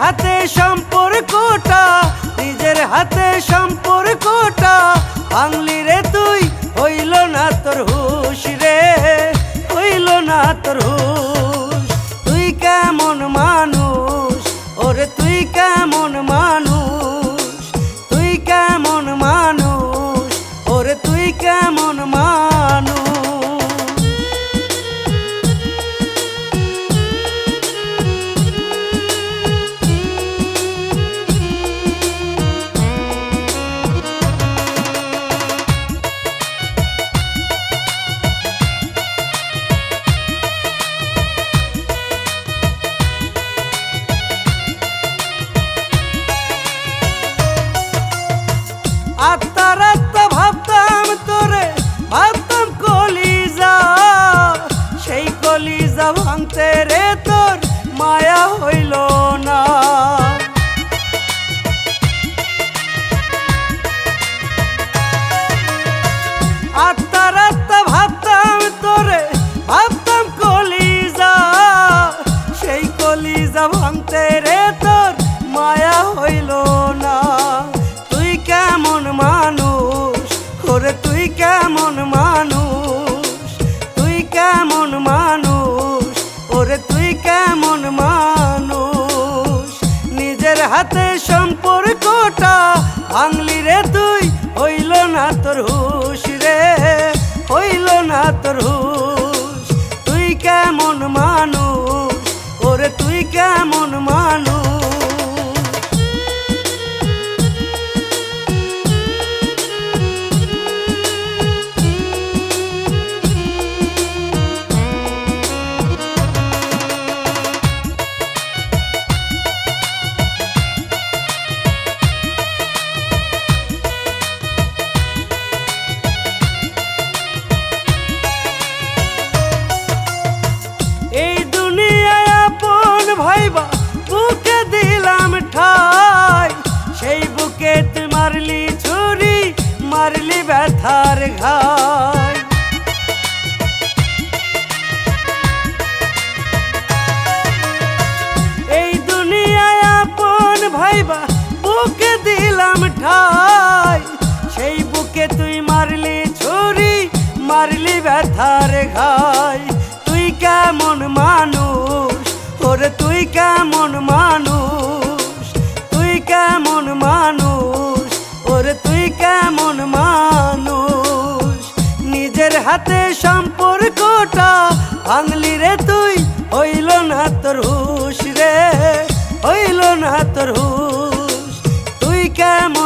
হাতে সম্পর্কটা, নিজের হাতে সম্পর্কটা, ভাঙলি রে তুই, হইল না তোর হুশ রে, হইল না তোর হুশ। কলিজা ভাঙতে রে তোর হাতে সম্পর্কটা ভাঙলি রে তুই হইল না তোর হুশ। ব্যথার ঘাই। এই দুনিয়ায় আপন ভাইবা, বুকে দিলাম ঠাই। সেই বুকে তুই মারলি, ছুরি মারলি ব্যথার ঘাই। সাথে সম্পর্কটা ভাঙলি রে তুই, হইল না তোর হুশ রে, হইল না তোর হুশ। তুই কেমন